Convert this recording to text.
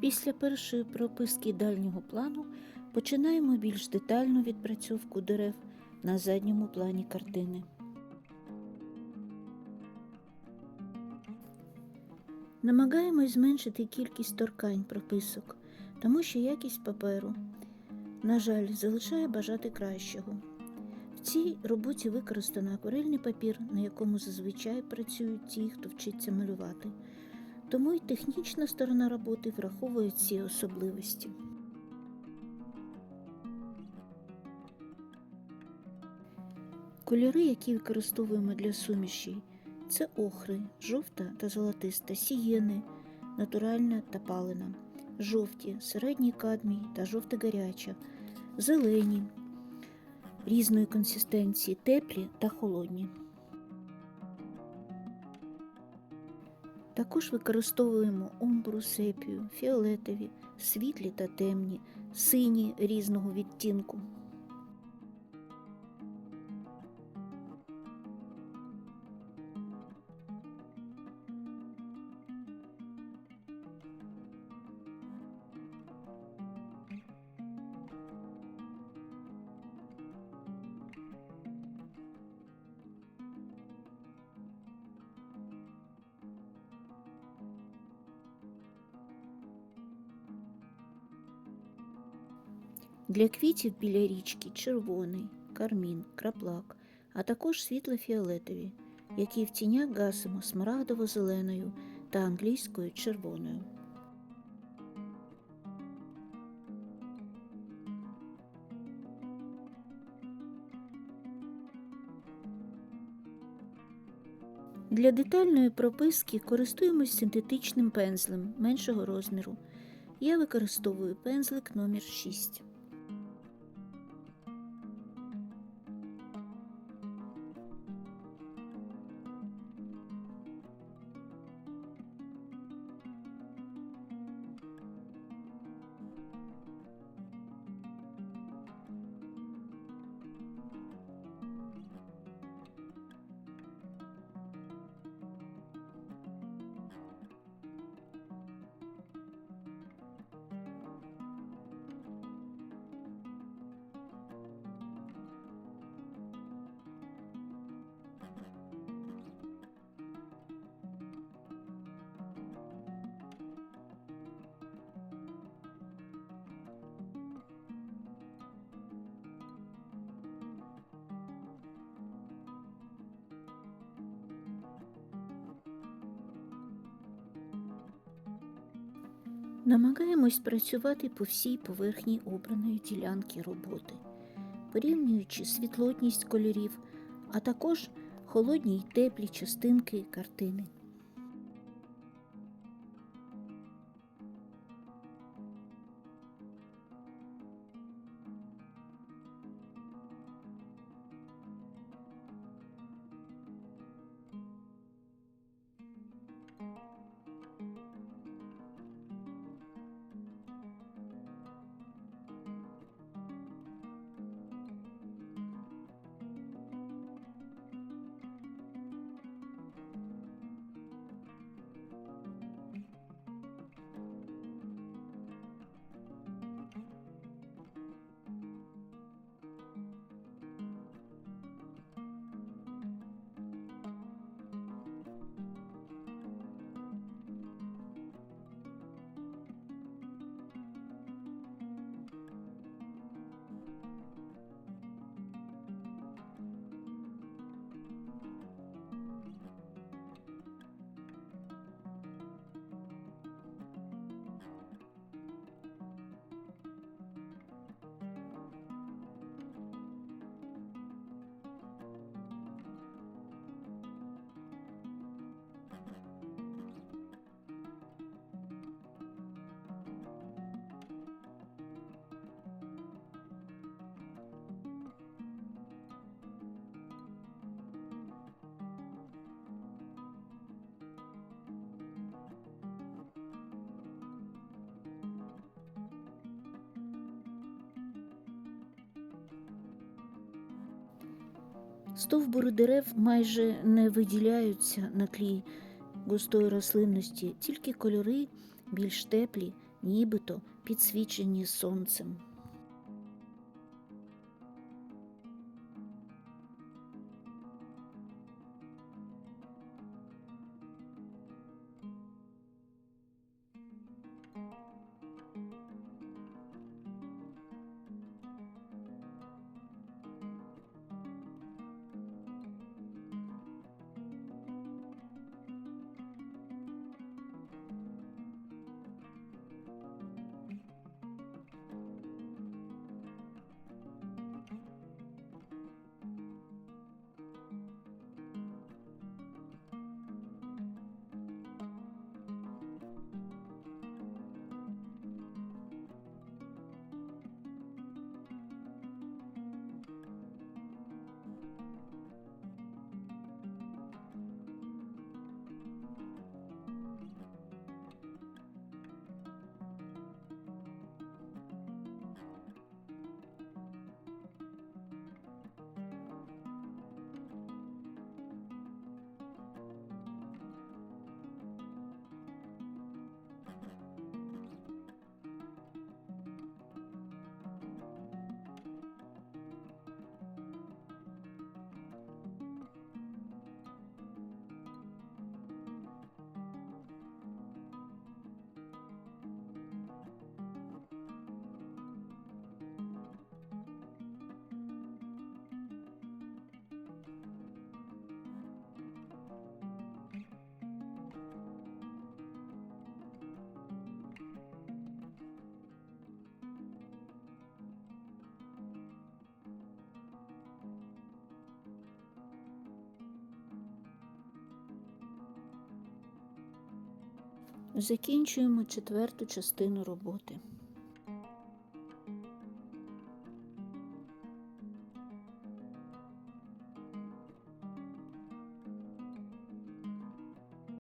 Після першої прописки дальнього плану починаємо більш детальну відпрацьовку дерев на задньому плані картини. Намагаємось зменшити кількість торкань прописок, тому що якість паперу, на жаль, залишає бажати кращого. В цій роботі використано акварельний папір, на якому зазвичай працюють ті, хто вчиться малювати. Тому й технічна сторона роботи враховує ці особливості. Кольори, які використовуємо для суміші, це охри, жовта та золотиста, сієни, натуральна та палена, жовті, середній кадмій та жовто-гаряча, зелені, різної консистенції, теплі та холодні. Також використовуємо омбру, сепію, фіолетові, світлі та темні, сині різного відтінку. Для квітів біля річки червоний, кармін, краплак, а також світло-фіолетові, які в тінях гасимо смарагдово-зеленою та англійською червоною. Для детальної прописки користуємось синтетичним пензлем меншого розміру. Я використовую пензлик номер 6. Намагаємось працювати по всій поверхні обраної ділянки роботи, порівнюючи світлотність кольорів, а також холодні й теплі частинки картини. Стовбури дерев майже не виділяються на тлі густої рослинності, тільки кольори більш теплі нібито підсвічені сонцем. Закінчуємо четверту частину роботи.